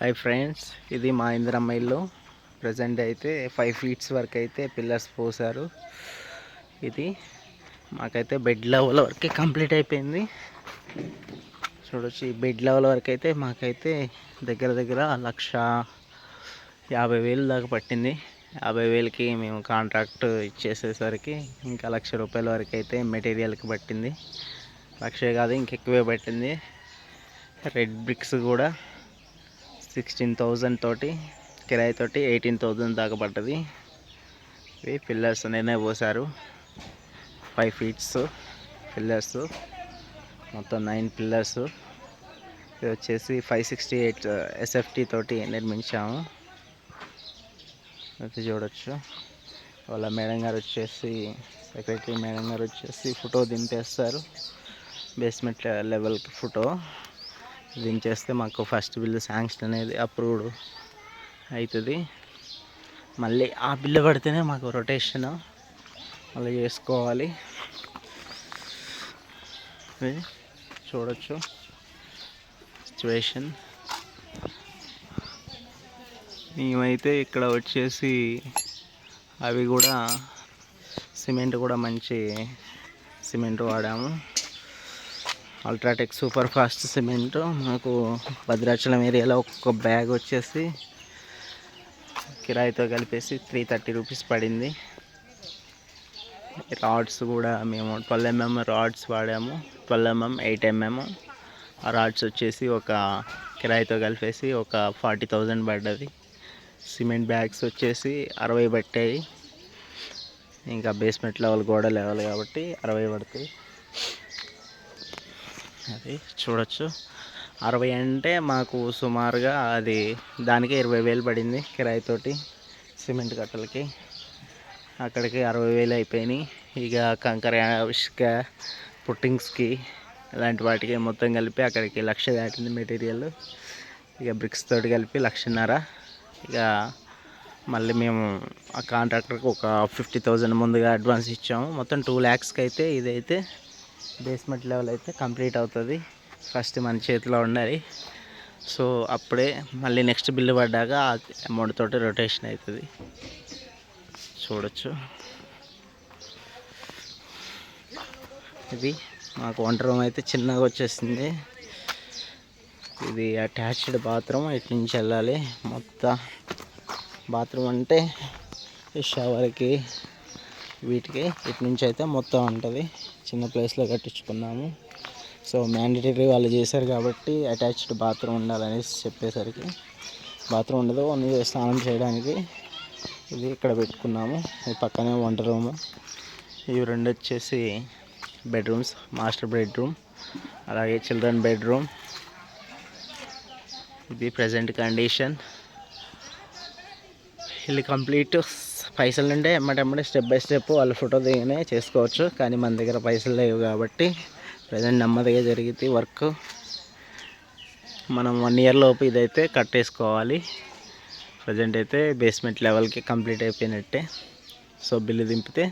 Hi friends ఇది మా ఇందిరమ్మ ఇల్లు. ప్రజెంట్ అయితే ఫైవ్ ఫీట్స్ వరకు అయితే పిల్లర్స్ పోసారు ఇది మాకైతే బెడ్ లెవెల్ వరకే కంప్లీట్ అయిపోయింది. చూడొచ్చు ఈ బెడ్ లెవెల్ వరకు అయితే మాకైతే దగ్గర దగ్గర లక్ష యాభై వేలు దాకా పట్టింది. యాభై వేలకి మేము కాంట్రాక్ట్ ఇచ్చేసేసరికి ఇంకా లక్ష రూపాయల వరకు అయితే మెటీరియల్కి పట్టింది. లక్షే కాదు ఇంకెక్కువే పట్టింది. రెడ్ బ్రిక్స్ కూడా. సిక్స్టీన్ థౌజండ్ తోటి కిరాయి తోటి ఎయిటీన్ థౌజండ్ దాకా పడ్డది. ఇవి పిల్లర్స్ నేనే పోసారు ఫైవ్ ఫీట్స్ పిల్లర్స్ మొత్తం నైన్ పిల్లర్స్ ఇది వచ్చేసి ఫైవ్ సిక్స్టీ ఎయిట్ ఎస్ఎఫ్టీ తోటి నిర్మించాము. అయితే చూడొచ్చు. వాళ్ళ మేడం గారు వచ్చేసి సెక్రటరీ మేడం గారు వచ్చేసి ఫోటో దింపేస్తారు. బేస్మెంట్ లెవెల్కి ఫోటో దించేస్తే మాకు ఫస్ట్ బిల్ శాంక్షన్ అనేది అప్రూవ్డ్ అవుతుంది. మళ్ళీ ఆ బిల్లు పడితేనే మాకు రొటేషన్ మళ్ళీ చేసుకోవాలి. చూడొచ్చు. సిచ్యువేషన్ మేమైతే ఇక్కడ వచ్చేసి అవి కూడా సిమెంట్ కూడా మంచి సిమెంట్ వాడాము. UltraTech super fast cement. మనకు భద్రాచలం ఏరియాలో ఒక్కొక్క బ్యాగ్ వచ్చేసి కిరాయితో కలిపేసి త్రీ థర్టీ రూపీస్ పడింది. రాడ్స్ కూడా మేము ట్వెల్వ్ ఎంఎం రాడ్స్ వాడాము. ట్వెల్వ్ ఎంఎం ఎయిట్ ఎంఎం ఆ రాడ్స్ వచ్చేసి ఒక కిరాయితో కలిపేసి ఒక ఫార్టీ థౌజండ్ పడ్డది. సిమెంట్ బ్యాగ్స్ వచ్చేసి అరవై పట్టాయి. ఇంకా బేస్మెంట్ లెవెల్ గోడ లెవెల్ కాబట్టి అరవై పడతాయి. అది చూడొచ్చు. అరవై అంటే మాకు సుమారుగా అది దానికి ఇరవై వేలు పడింది కిరాయితోటి సిమెంట్ కట్టలకి. అక్కడికి అరవై వేలు అయిపోయినాయి. ఇక కంకర ఇసుక పుట్టింగ్స్కి ఇలాంటి వాటికి మొత్తం కలిపి అక్కడికి లక్ష దాటింది మెటీరియల్. ఇక బ్రిక్స్ తోటి కలిపి లక్షన్నర. ఇక మళ్ళీ మేము ఆ కాంట్రాక్టర్కి ఒక ఫిఫ్టీ థౌజండ్ ముందుగా అడ్వాన్స్ ఇచ్చాము. మొత్తం టూ ల్యాక్స్కి అయితే ఇదైతే బేస్మెంట్ లెవెల్ అయితే కంప్లీట్ అవుతుంది. ఫస్ట్ మన చేతిలో ఉండాలి సో అప్పుడే మళ్ళీ నెక్స్ట్ బిల్లు పడ్డాక ఆ అమౌంట్ తోటి రొటేషన్ అవుతుంది. చూడొచ్చు. ఇది మాకు వంట రూమ్ అయితే చిన్నగా వచ్చేసింది. ఇది అటాచ్డ్ బాత్రూమ్ ఇటు నుంచి వెళ్ళాలి. మొత్తం బాత్రూమ్ అంటే షవర్కి వీటికి. ఇటు నుంచి అయితే మొత్తం ఉంటుంది చిన్న ప్లేస్లో కట్టించుకున్నాము. సో మ్యాండేటరీ వాళ్ళు చేశారు కాబట్టి అటాచ్డ్ బాత్రూమ్ ఉండాలనేసి చెప్పేసరికి బాత్రూమ్ ఉండదు. ఓన్లీ స్నానం చేయడానికి ఇది ఇక్కడ పెట్టుకున్నాము. ఈ పక్కనే వంట రూము. ఇవి రెండు వచ్చేసి బెడ్రూమ్స్ మాస్టర్ బెడ్రూమ్ అలాగే చిల్డ్రన్ బెడ్రూమ్ ఇది ప్రజెంట్ కండిషన్ ఇల్లు కంప్లీట్ పైసలు ఉంటే ఎమ్మటెమ్మటే స్టెప్ బై స్టెప్ వాళ్ళ ఫోటో దిగనే చేసుకోవచ్చు. కానీ మన దగ్గర పైసలు లేవు కాబట్టి ప్రజెంట్ నెమ్మదిగా జరిగితే వర్క్ మనం వన్ ఇయర్ లోపు ఇదైతే కట్టేసుకోవాలి. ప్రజెంట్ అయితే బేస్మెంట్ లెవెల్కి కంప్లీట్ అయిపోయినట్టే. So bill దింపితే